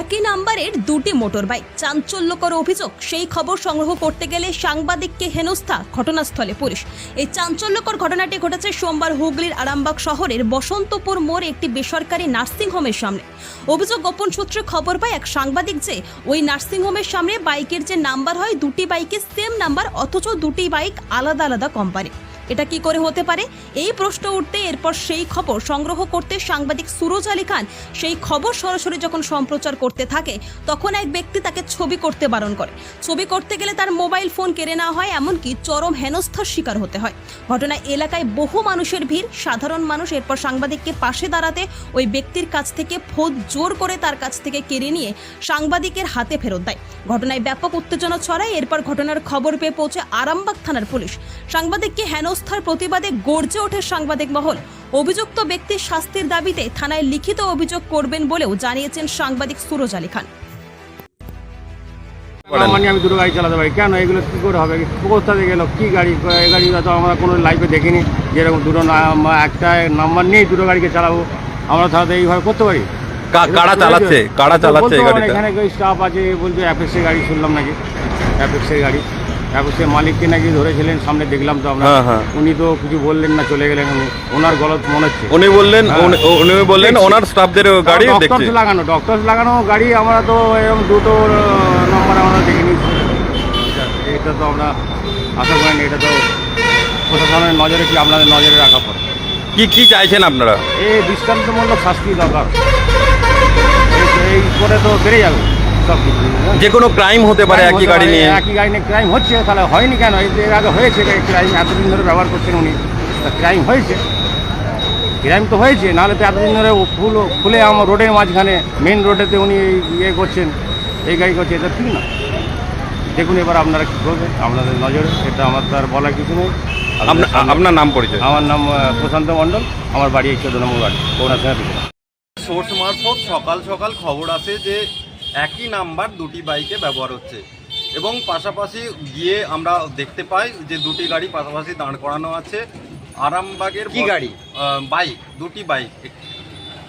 একই নাম্বারের দুটি মোটর বাইক চাঞ্চল্যকর অভিযোগ, সেই খবর সংগ্রহ করতে গেলে সাংবাদিককে হেনস্থা ঘটনাস্থলে পুলিশ। এই চাঞ্চল্যকর ঘটনাটি ঘটেছে সোমবার হুগলির আরামবাগ শহরের বসন্তপুর মোড় একটি বেসরকারি নার্সিংহোমের সামনে। অভিযোগ গোপন সূত্রে খবর পায় এক সাংবাদিক যে, ওই নার্সিংহোমের সামনে বাইকের যে নাম্বার হয়, দুটি বাইকের সেম নাম্বার, অথচ দুটি বাইক আলাদা আলাদা কোম্পানি এটা কি করে হতে পারে? এই প্রশ্ন উঠতে এরপর সেই খবর সংগ্রহ করতে সাংবাদিক সুরজ আলী খান সেই খবর সরাসরি যখন সম্প্রচার করতে থাকে, তখন এক ব্যক্তি তাকে ছবি করতে বারণ করে। ছবি করতে গেলে তার মোবাইল ফোন কেড়ে নেওয়া হয়, এমনকি চরম হেনস্থার শিকার হতে হয়। ঘটনায় এলাকায় বহু মানুষের ভিড়, সাধারণ মানুষ এরপর সাংবাদিককে পাশে দাঁড়াতে ওই ব্যক্তির কাছ থেকে ফোন জোর করে তার কাছ থেকে কেড়ে নিয়ে সাংবাদিকের হাতে ফেরত দেয়। ঘটনায় ব্যাপক উত্তেজনা ছড়ায়, এরপর ঘটনার খবর পেয়ে পৌঁছে আরামবাগ থানার পুলিশ। সাংবাদিককে হেনস্থার প্রতিবাদে গর্জে ওঠে সাংবাদিক মহল। অভিযুক্ত ব্যক্তির শাস্তির দাবিতে থানায় লিখিত অভিযোগ করবেন বলেও জানিয়েছেন সাংবাদিক সুরজ আলী খান। মানে আমি দুটো গাড়ি চালাতে পারি। কেন? এগুলো কি করে হবে? কোথা থেকে গেলো কি গাড়ি? এই গাড়ি তো আমরা কোনো লাইফে দেখিনি। যেরকম দুটো না- একটা নাম্বার নেই দুটো গাড়িকে চালাবো। আমরা তাহলে এইভাবে করতে পারি। কারা চালাচ্ছে? কারা চালাচ্ছে এখানে স্টাফ আছে বলছে অ্যাপেক্সের গাড়ি শুনলাম নাকি। অ্যাপেক্সের গাড়ি। অ্যাপেক্সের মালিককে নাকি ধরেছিলেন সামনে দেখলাম তো আমরা। হ্যাঁ, হ্যাঁ। উনি তো কিছু বললেন না চলে গেলেন। উনি ওনার গলত মনে হচ্ছে। উনি বললেন হ্যাঁ। উনি- উনি বললেন ওনার স্টাফদের গাড়ি দেখছি। ডক্টরস লাগানো ডক্টরস লাগানো গাড়ি আমরা তো এরকম দুটো নম্বর আমরা দেখিনি এটা তো আমরা আশা করেন এটা তো প্রশাসনের নজরে কি আপনাদের নজরে রাখা পড়ে? কি কি চাইছেন আপনারা? এই দৃষ্টান্তমূলক শাস্তি দরকার। এই- এই করে তো বেড়ে যাবে। যে কোনো ক্রাইম হতে পারে একই গাড়ি নিয়ে। একই গাড়ি নিয়ে ক্রাইম হচ্ছে তাহলে হয়নি কেন? এর আগে হয়েছে ক্রাইম এতদিন ধরে ব্যবহার করছেন উনি। ক্রাইম হয়েছে। ক্রাইম তো হয়েছে নাহলে তো এতদিন ধরে ও ফুল খুলে আমার রোডের মাঝখানে মেন রোডেতে উনি এই- ইয়ে করছেন এই গাড়ি করছে এটা ঠিক না। দেখুন এবার আপনারা কী করবেন আপনাদের নজরে এটা আমার তো আর বলার কিছু নেই। আপনার নাম পরিচয়। আমার নাম প্রশান্ত মণ্ডল আমার বাড়ি এই চোদ্দ নম্বর বাড়ি সোর্স মারফত সকাল সকাল খবর আসে যে একই নাম্বার দুটি বাইকে ব্যবহার হচ্ছে। এবং পাশাপাশি গিয়ে আমরা দেখতে পাই যে দুটি গাড়ি পাশাপাশি দাঁড় করানো আছে। আরামবাগের কি গাড়ি? বাইক দুটি বাইক।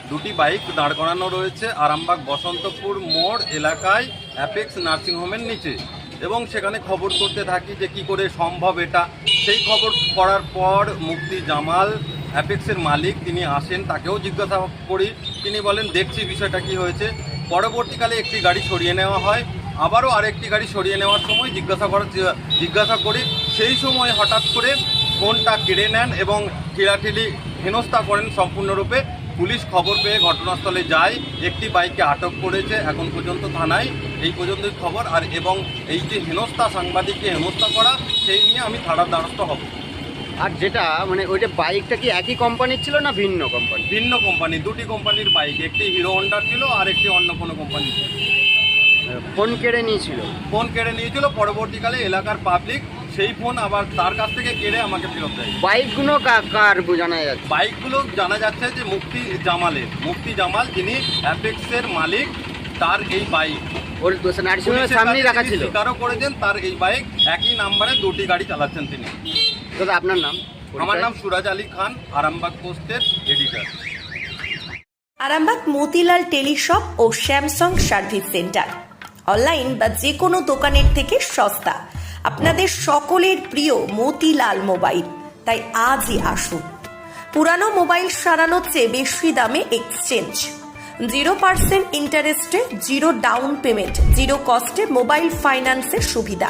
দুটি বাইক দাঁড় করানো রয়েছে আরামবাগ বসন্তপুর মোড় এলাকায় অ্যাপেক্স নার্সিংহোমের নিচে। এবং সেখানে খবর করতে থাকি যে কি করে সম্ভব এটা। সেই খবর করার পর মুক্তি জামাল অ্যাপেক্সের মালিক তিনি আসেন তাকেও জিজ্ঞাসা করি। তিনি বলেন দেখছি বিষয়টা কি হয়েছে। পরবর্তীকালে একটি গাড়ি সরিয়ে নেওয়া হয়। আবারও আরেকটি গাড়ি সরিয়ে নেওয়ার সময় জিজ্ঞাসা করার জিজ্ঞাসা করি, সেই সময় হঠাৎ করে ফোনটা কেড়ে নেন এবং ঠেলাঠেলি হেনস্থা করেন সম্পূর্ণরূপে। পুলিশ খবর পেয়ে ঘটনাস্থলে যায়। একটি বাইককে আটক করেছে, এখন পর্যন্ত থানায়। এই পর্যন্তই খবর। আর এবং এই যে হেনস্থা, সাংবাদিককে হেনস্থা করা, সেই নিয়ে আমি থানার দ্বারস্থ হব। আর যেটা মানে ওইটা বাইকটা কি একই কোম্পানির ছিল না ভিন্ন কোম্পানি ভিন্ন কোম্পানি দুটি কোম্পানির বাইক একটি হিরো হন্ডা ছিল আর একটি অন্য কোনো কোম্পানি ছিল। ফোন কেড়ে নিয়েছিল? ফোন কেড়ে নিয়েছিল পরবর্তীকালে এলাকার পাবলিক সেই ফোন আবার তার কাছ থেকে কেড়ে আমাকে ফেরত দেয়। বাইকগুলো কার জানা যাচ্ছে? বাইকগুলো জানা যাচ্ছে যে মুক্তি জামালের মুক্তি জামাল যিনি অ্যাপেক্সের মালিক তার এই বাইক ওর সামনেই রাখা ছিল? স্বীকারও করেছেন তার এই বাইক একই নাম্বারে দুটি গাড়ি চালাচ্ছেন তিনি। দাদা আপনার নাম? আমার নাম সুরাজ আলী খান আরামবাগ পোস্টের এডিটর আরামবাগ মতিলাল টেলিশপ ও স্যামসাং সার্ভিস সেন্টার। অনলাইন বা যে কোনো দোকানের থেকে সস্তা। আপনাদের সকলের প্রিয় মতিলাল মোবাইল। তাই আজই আসুন। পুরানো মোবাইল সারানোর চেয়ে বেশি দামে এক্সচেঞ্জ জিরো পার্সেন্ট ইন্টারেস্টে জিরো ডাউন পেমেন্ট জিরো কস্টে মোবাইল ফাইন্যান্সের সুবিধা।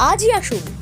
আজই আসুন